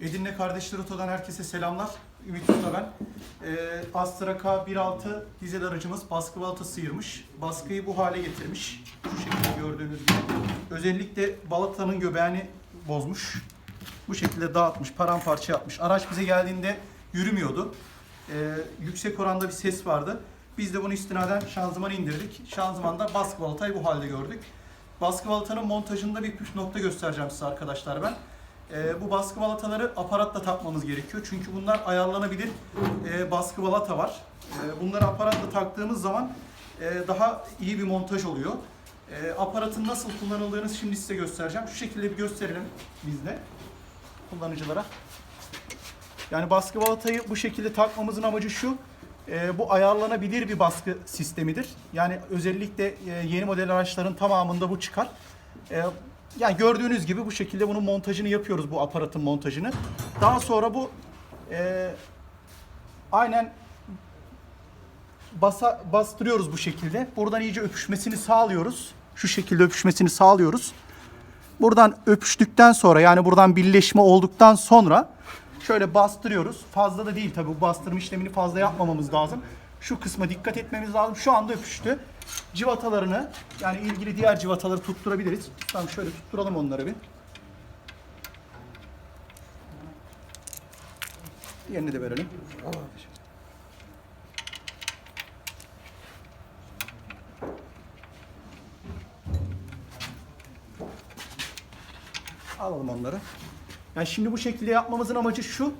Edirne Kardeşler Oto'dan herkese selamlar. Ümit Usta ben. Ee, Astra K16 dizel aracımız baskı balata sıyırmış. Baskıyı bu hale getirmiş. Şu şekilde gördüğünüz gibi. Özellikle balatanın göbeğini bozmuş. Bu şekilde dağıtmış, paramparça yapmış. Araç bize geldiğinde yürümüyordu. Ee, yüksek oranda bir ses vardı. Biz de bunu istinaden şanzımanı indirdik. Şanzımanda baskı balatayı bu halde gördük. Baskı balatanın montajında bir püf nokta göstereceğim size arkadaşlar ben. Ee, bu baskı balataları aparatla takmamız gerekiyor. Çünkü bunlar ayarlanabilir e, baskı balata var. E, bunları aparatla taktığımız zaman e, daha iyi bir montaj oluyor. E, aparatın nasıl kullanıldığını şimdi size göstereceğim. Şu şekilde bir gösterelim biz de kullanıcılara. Yani baskı balatayı bu şekilde takmamızın amacı şu. e, bu ayarlanabilir bir baskı sistemidir. Yani özellikle e, yeni model araçların tamamında bu çıkar. E, yani gördüğünüz gibi bu şekilde bunun montajını yapıyoruz bu aparatın montajını. Daha sonra bu e, aynen basa, bastırıyoruz bu şekilde. Buradan iyice öpüşmesini sağlıyoruz. Şu şekilde öpüşmesini sağlıyoruz. Buradan öpüştükten sonra yani buradan birleşme olduktan sonra şöyle bastırıyoruz. Fazla da değil tabii bu bastırma işlemini fazla yapmamamız lazım. Şu kısma dikkat etmemiz lazım. Şu anda öpüştü. Civatalarını yani ilgili diğer civataları tutturabiliriz. Tamam şöyle tutturalım onları bir. Diğerini de verelim. Alalım onları. Yani şimdi bu şekilde yapmamızın amacı şu.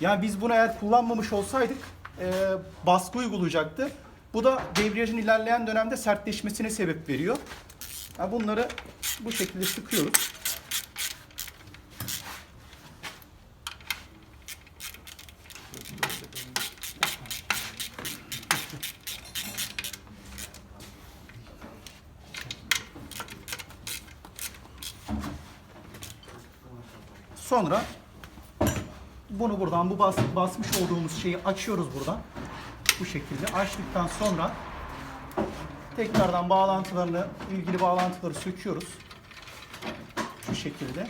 Yani biz bunu eğer kullanmamış olsaydık e, baskı uygulayacaktı. Bu da debriyajın ilerleyen dönemde sertleşmesine sebep veriyor. Yani bunları bu şekilde sıkıyoruz. Sonra bunu buradan bu bas, basmış olduğumuz şeyi açıyoruz buradan. Bu şekilde açtıktan sonra tekrardan bağlantılarını, ilgili bağlantıları söküyoruz. Şu şekilde.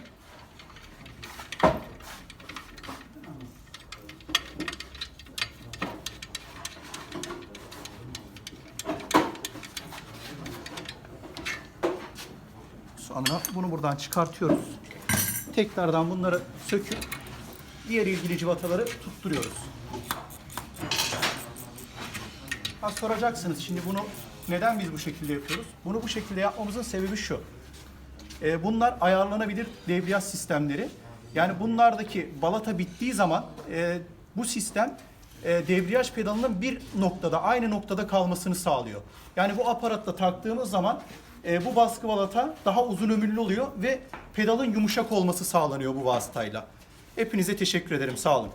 Sonra bunu buradan çıkartıyoruz. Tekrardan bunları söküp diğer ilgili civataları tutturuyoruz. Ha soracaksınız şimdi bunu neden biz bu şekilde yapıyoruz? Bunu bu şekilde yapmamızın sebebi şu. Ee, bunlar ayarlanabilir debriyaj sistemleri. Yani bunlardaki balata bittiği zaman e, bu sistem e, debriyaj pedalının bir noktada aynı noktada kalmasını sağlıyor. Yani bu aparatla taktığımız zaman e, bu baskı balata daha uzun ömürlü oluyor ve pedalın yumuşak olması sağlanıyor bu vasıtayla. Hepinize teşekkür ederim. Sağ olun.